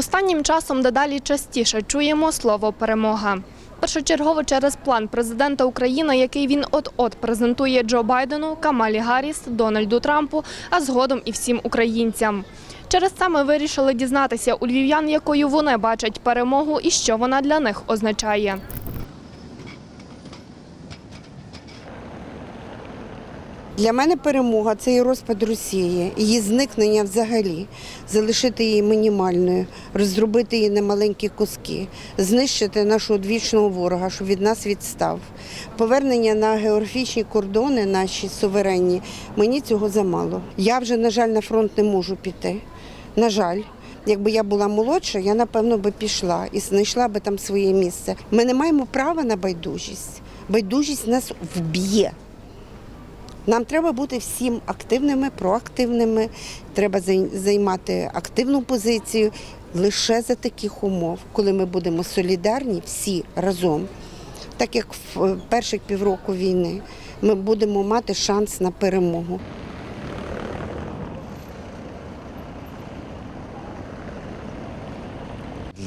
Останнім часом дедалі частіше чуємо слово перемога. Першочергово через план президента України, який він от-от презентує Джо Байдену, Камалі Гарріс, Дональду Трампу, а згодом і всім українцям. Через це ми вирішили дізнатися у львів'ян, якою вони бачать перемогу і що вона для них означає. Для мене перемога це і розпад Росії, її зникнення взагалі, залишити її мінімальною, розробити її на маленькі куски, знищити нашого одвічного ворога, щоб від нас відстав. Повернення на географічні кордони, наші суверенні, мені цього замало. Я вже, на жаль, на фронт не можу піти. На жаль. Якби я була молодша, я напевно би пішла і знайшла би там своє місце. Ми не маємо права на байдужість. Байдужість нас вб'є. Нам треба бути всім активними, проактивними. Треба зай- займати активну позицію лише за таких умов, коли ми будемо солідарні всі разом. Так як в перших півроку війни ми будемо мати шанс на перемогу.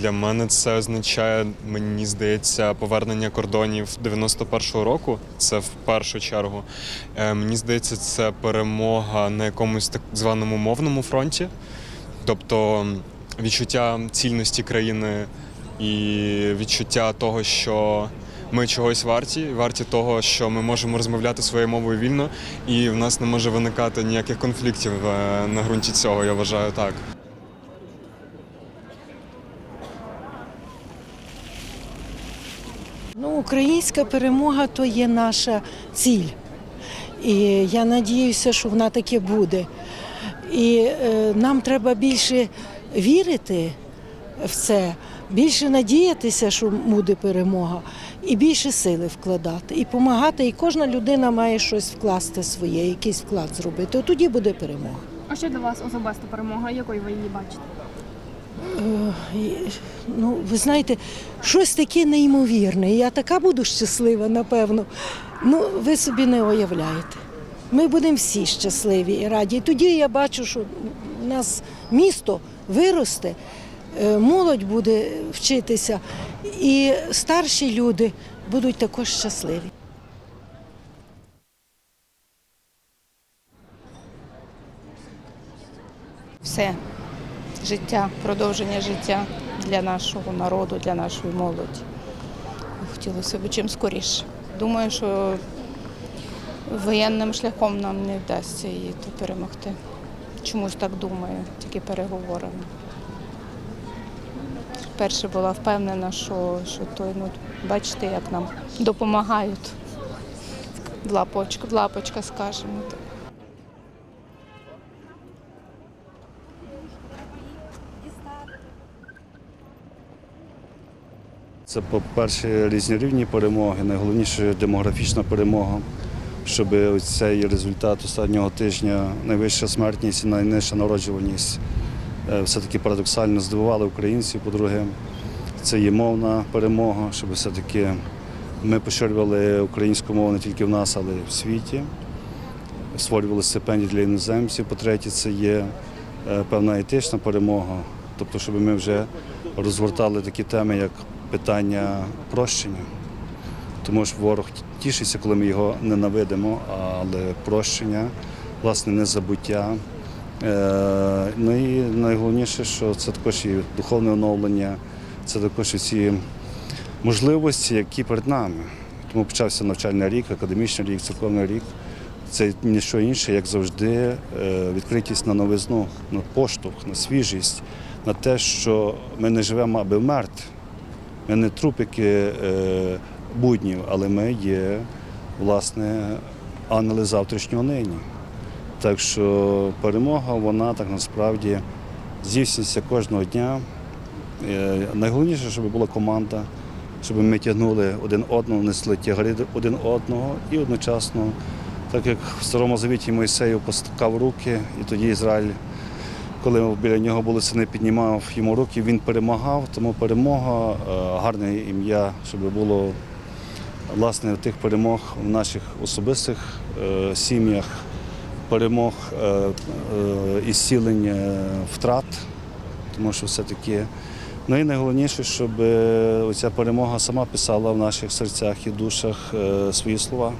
Для мене це означає, мені здається, повернення кордонів 91-го року. Це в першу чергу. Е, Мені здається, це перемога на якомусь так званому мовному фронті, тобто відчуття цільності країни і відчуття того, що ми чогось варті, варті того, що ми можемо розмовляти своєю мовою вільно, і в нас не може виникати ніяких конфліктів е, на ґрунті цього. Я вважаю так. Ну, українська перемога то є наша ціль. І я надіюся, що вона таке буде. І е, нам треба більше вірити в це, більше надіятися, що буде перемога, і більше сили вкладати, і допомагати. І кожна людина має щось вкласти своє, якийсь вклад зробити. Тоді буде перемога. А що для вас особиста перемога? Якою ви її бачите? І, Ну, ви знаєте, щось таке неймовірне. Я така буду щаслива, напевно. Ну, ви собі не уявляєте. Ми будемо всі щасливі і раді. І тоді я бачу, що у нас місто виросте, е, молодь буде вчитися, і старші люди будуть також щасливі. все життя, продовження життя для нашого народу, для нашої молоді. Хотілося б чим скоріше. Думаю, що воєнним шляхом нам не вдасться її перемогти. Чомусь так думаю, тільки переговорами. Перше була впевнена, що, що той, ну, бачите, як нам допомагають. В Лапочка, лапочка, скажімо так. Це, по-перше, різні рівні перемоги. Найголовніше демографічна перемога, щоб цей результат останнього тижня, найвища смертність і найнижча народжуваність е, все-таки парадоксально здивували українців. По-друге, це є мовна перемога, щоб все-таки ми поширювали українську мову не тільки в нас, але й в світі. Створювали стипендії для іноземців. По-третє, це є е, певна етична перемога, тобто, щоб ми вже розгортали такі теми, як питання прощення. Тому що ворог тішиться, коли ми його ненавидимо, але прощення, власне, незабуття. Е, Ну і найголовніше, що це також і духовне оновлення, це також і ці можливості, які перед нами. Тому почався навчальний рік, академічний рік, церковний рік. Це не що інше, як завжди, е, відкритість на новизну, на поштовх, на свіжість, на те, що ми не живемо, аби вмерти. Ми не трупики е, буднів, але ми є, власне, ангели завтрашнього нині. Так що перемога, вона так насправді здійснюється кожного дня. Е, Найголовніше, щоб була команда, щоб ми тягнули один одного, несли тягарі один одного і одночасно, так як в Старому Завіті Мойсею постукав руки, і тоді Ізраїль коли біля нього були сини, піднімав йому руки, він перемагав, тому перемога, е, гарне ім'я, щоб було власне тих перемог в наших особистих е, сім'ях, перемог е, і зцілення втрат, тому що все-таки. Ну і найголовніше, щоб оця перемога сама писала в наших серцях і душах свої слова.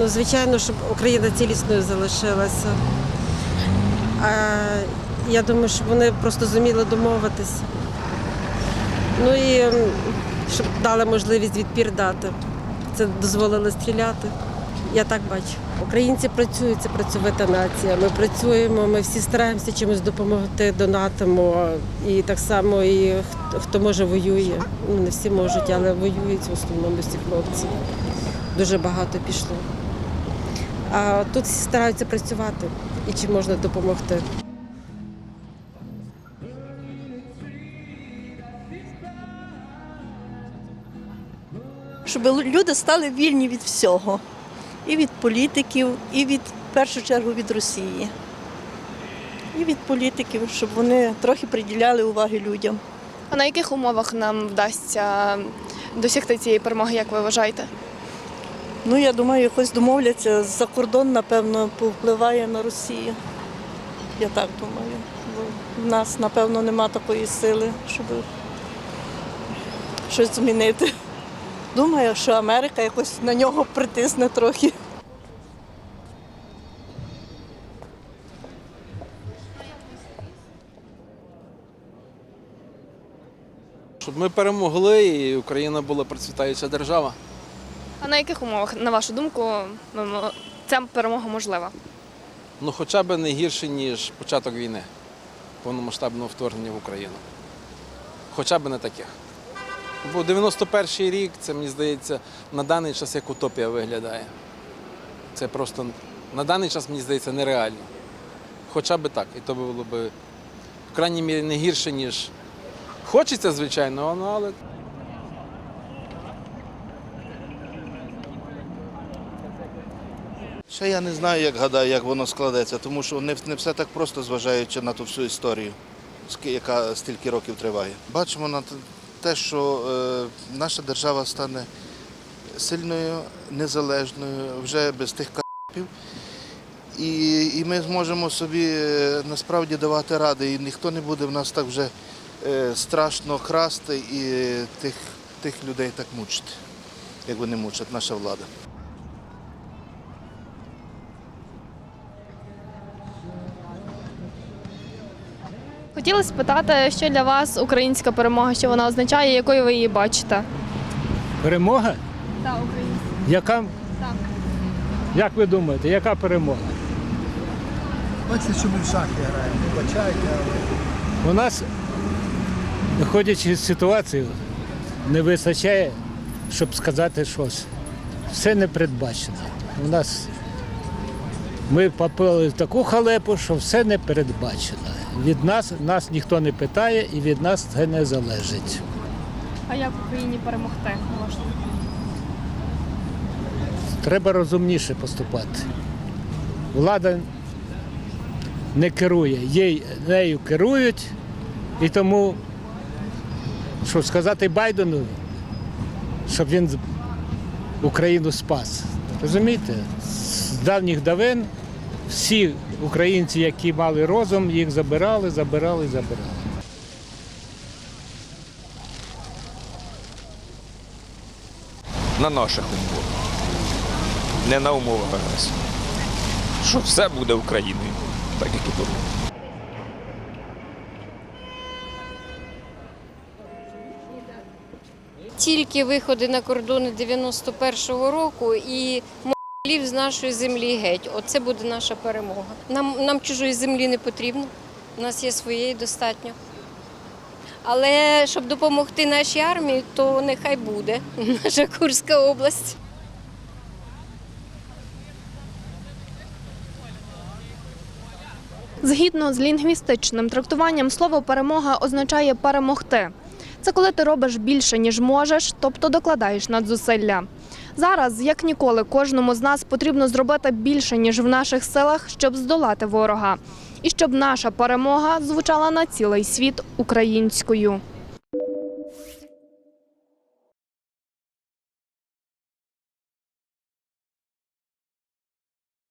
Ну, звичайно, щоб Україна цілісною залишилася. А, я думаю, щоб вони просто зуміли домовитися. Ну і щоб дали можливість відпір дати. Це дозволили стріляти. Я так бачу. Українці працюють, це працьовита нація. Ми працюємо, ми всі стараємося чимось допомогти, донатимо. І так само і хто, хто може воює. Ну, не всі можуть, але воюють в основному всі хлопці дуже багато пішло. А тут всі стараються працювати і чи можна допомогти. щоб люди стали вільні від всього. І від політиків, і від в першу чергу від Росії. І від політиків, щоб вони трохи приділяли уваги людям. А на яких умовах нам вдасться досягти цієї перемоги, як ви вважаєте? Ну, я думаю, якось домовляться за кордон, напевно, повпливає на Росію. Я так думаю. Бо в нас, напевно, нема такої сили, щоб щось змінити. Думаю, що Америка якось на нього притисне трохи. Щоб ми перемогли і Україна була процвітаюча держава. На яких умовах, на вашу думку, ця перемога можлива? Ну хоча б не гірше, ніж початок війни, повномасштабного вторгнення в Україну. Хоча б не таких. Бо 91-й рік, це мені здається, на даний час як утопія виглядає. Це просто на даний час, мені здається, нереально. Хоча б так. І то було б, в крайній мірі, не гірше, ніж хочеться, звичайно, але Ще я не знаю, як гадаю, як воно складеться, тому що не, не все так просто, зважаючи на ту всю історію, яка стільки років триває. Бачимо на те- що е, наша держава стане сильною, незалежною, вже без тих капів. І, і ми зможемо собі е, насправді давати ради, і ніхто не буде в нас так вже е, страшно красти і тих, тих людей так мучити, як вони мучать, наша влада. Хотіла спитати, що для вас українська перемога, що вона означає, якою ви її бачите? Перемога? Так, українська. Яка? Так. Як ви думаєте, яка перемога? Бачите, що ми в шахи граємо. Вибачайте, але У нас, виходячи з ситуації, не вистачає, щоб сказати щось. Все не передбачено. У нас ми попали в таку халепу, що все не передбачено. Від нас нас ніхто не питає і від нас це не залежить. А як Україні перемогти? Можна? Треба розумніше поступати. Влада не керує, їй нею керують, і тому, що сказати Байдену, щоб він Україну спас. Розумієте? З давніх давен всі українці, які мали розум, їх забирали, забирали, забирали. на наших умовах, не на умовах агресора. Що все буде Україною, так як і було. Тільки виходи на кордони 91-го року і молів з нашої землі геть. Оце буде наша перемога. Нам, нам чужої землі не потрібно. У нас є своєї достатньо. Але щоб допомогти нашій армії, то нехай буде наша Курська область. Згідно з лінгвістичним трактуванням, слово перемога означає перемогти. Це коли ти робиш більше, ніж можеш, тобто докладаєш надзусилля. Зараз, як ніколи, кожному з нас потрібно зробити більше, ніж в наших силах, щоб здолати ворога, і щоб наша перемога звучала на цілий світ українською.